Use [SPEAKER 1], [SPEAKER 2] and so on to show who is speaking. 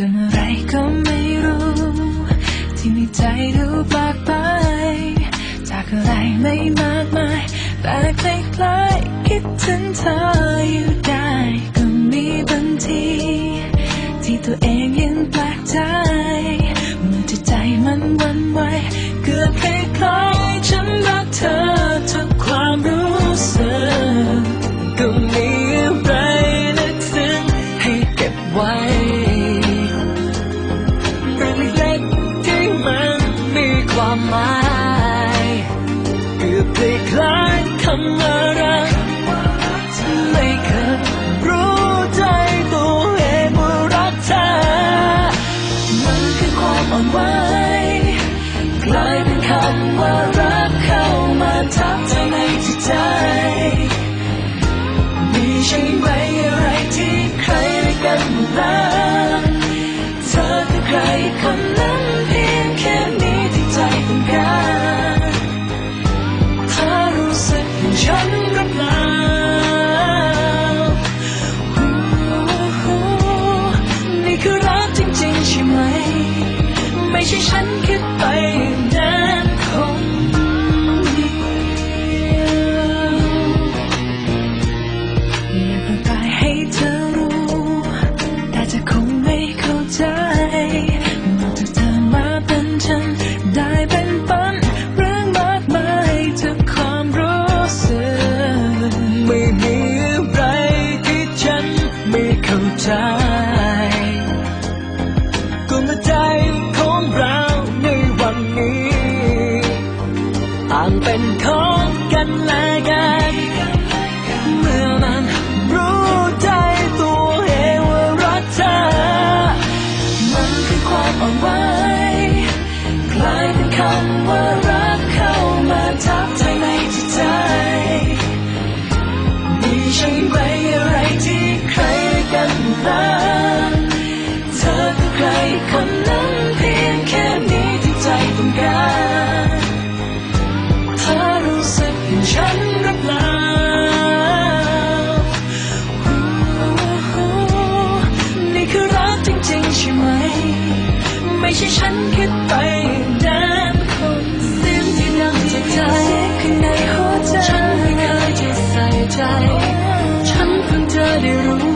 [SPEAKER 1] จะอะไรก็ไม่รู้ ที่ในใจดูแปากไป จากอะไรไม่มากมาย แต่คล้ายๆคิดถึงเธออยู่ได้ก็มีบางที ที่ตัวเองยังแปลกใจ ความหมายเกือบไปคล้ายคำว่ารักไม่เคยรู้ใจตัวเองว่ารักเธอ มันคือความอ่อนไหวกลายเป็นคำว่ารักเข้ามาทับเธอในจิตใจ มีใช่ไหม ต่างเป็นของกันและกัน ไม่ใช่ฉันคิดไปอย่างนั้นเสียงที่ดังจากใจข้างในหัวใจ ฉันไม่เคยจะใส่ใจ ฉันเพิ่งเธอได้รู้